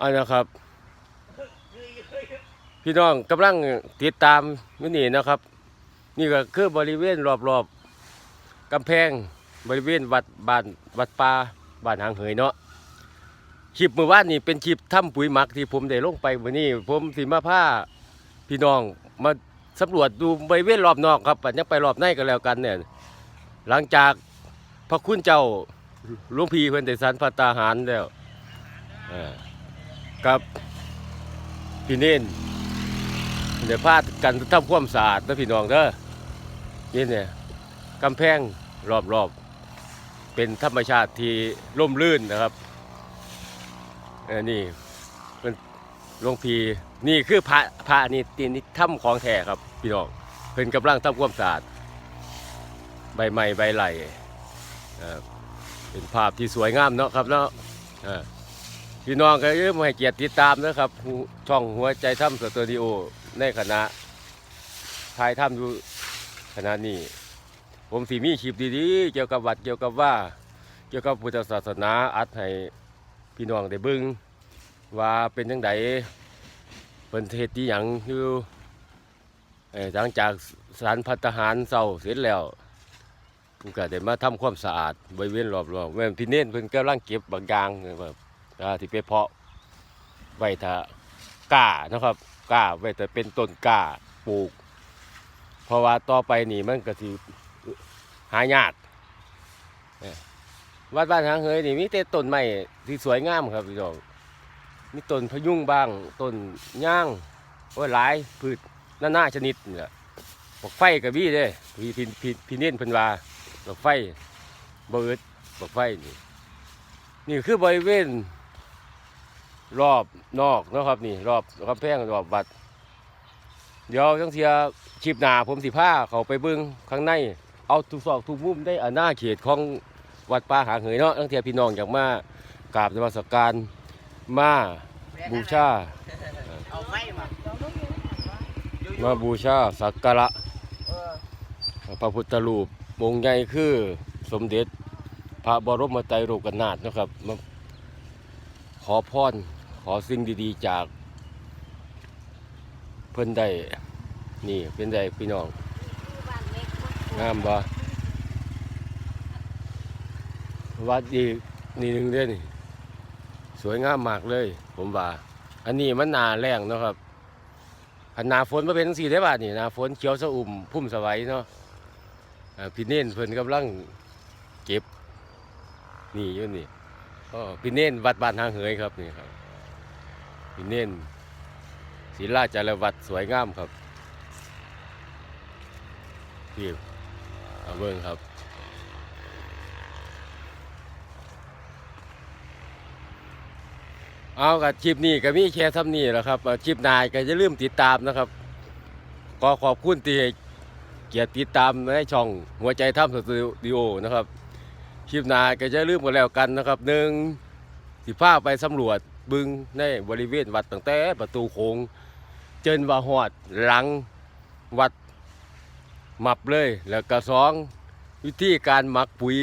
อันนะครับ พี่น้องกำลังติดตามอยู่นี่นะครับ นี่ก็คือบริเวณรอบๆกำแพงบริเวณวัดบ้านวัดป่าบ้านหางเหยเนาะคลิปเมื่อวานนี่เป็นคลิปถ้ำปุ๋ยหมักที่ผมได้ลงไปวันนี้ ผมสิมาพาพี่น้องมาสำรวจดูบริเวณรอบนอกครับปัญญาไปรอบในก็แล้วกันเนี่ย หลังจากพระคุณเจ้าหลวงพี่เพิ่นได้สันพระตาหารแล้วอ่อ กับพี่เน้นเดี๋ยวพาดกันทำความสะอาดนะพี่น้องเด้อนี่เนี่ยกำแพงรอบๆ เป็นธรรมชาติที่ร่มรื่นนะครับออนี่เป็นหลวงพี่นี่คือพระพระนี่ตีนี่ถ้ำของแท้ครับ พี่น้องเพิ่นกำลังทำความสะอาดใบไม้ใบไหลเป็นภาพที่สวยงามเนาะครับเนาะ พี่น้องก็อย่าลืมให้เกียรติติดตามนะครับ ช่องหัวใจถ้ำสตูดิโอในคณะถ่ายถ้ำอยู่ขณะนี้ ผมสีมีคลิปดีๆ เกี่ยวกับวัดเกี่ยวกับว่า เกี่ยวกับพุทธศาสนาอัดให้พี่น้องได้เบิ่งว่าเป็นยังไงเป็นเทศที่อยู่เอ่อหลังจากสารพัฒหารเศร้าเสร็จแล้วก็ได้มาทำความสะอาดบริเวณรอบๆแม่นพี่เน้นเพิ่นกำลังเก็บบางอย่างแบบ อ่าที่ไปเพาะไว้ถ้ากล้านะครับกล้าไว้แต่เป็นต้นกล้าปลูก เพราะว่าต่อไปนี่มันก็สิหายากวัดบ้านหางเหยนี่มีแต่ต้นไม้ที่สวยงามครับพี่น้องมีต้นพยุงบ้างต้นย่างโอ้ยหลายพืชนานาชนิดนี่แหละบอกไฟกับพี่เด้พี่พี่พี่พี่เน้นพิ่นวาบักไฟเบ่อึดบักไฟนี่นี่คือบริเวณ รอบนอกนะครับนี่ รอบกำแพงรอบวัด เดี๋ยวทั้งเทียชีพหนาผมสิผ้าเขาไปเบิ้งข้างใน เอาทุกซอกทุกมุมได้อาณาเขตของวัดป่าหางเหยเนาะทั้งเทียพี่น้องอยากมากราบนมัสการมาบูชาเอาไฟมามาบูชาสักการะพระพุทธรูปองค์ใหญ่คือสมเด็จ พระบรมไตรโลกนาถนะครับ ขอพร อสิ่งดีๆจาก เพิ่นได้ นี่เป็นได้พี่น้องงามบ่วัดอีกนี่หนึ่งเด้อนี่ สวยงามมากเลย ผมว่า อันนี้มันนาแรงเนาะครับอันนาฝนมาเป็นจังสี่ได้บานี่นาฝนเขียวสะอุ่มพุ่มสวัยเนาะพี่เน้นเพิ่นกำลังเก็บ นี่อยู่นี่ก็พี่เน้นวัดบ้านทางเหยครับนี่ครับ พี่เน้นศิลาจารวัดสวยงามครับพี่เอาเบิ่งครับเอากับคลิปนี้ก็มีแค่ทำนี่แหละครับคลิปนายก็จะลืมติดตามนะครับขอขอบคุณที่เกียรติติดตามในช่องหัวใจถ้ำสตูดิโอนะครับคลิปน้าก็จะลืมกันแล้วกันนะครับหนึ่งสิพาไปสำรวจ บึงในบริเวณวัดตั้งแต่ประตูโคงเจนว่าหอดหลังวัดหมับเลย แล้วก็สองวิธีการหมักปุ๋ย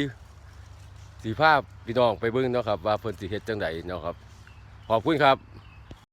สีภาพพี่น้องไปเบิ่งเนาะครับ ว่าเพิ่นสิเฮ็ดจังไดเนาะครับ ขอบคุณครับ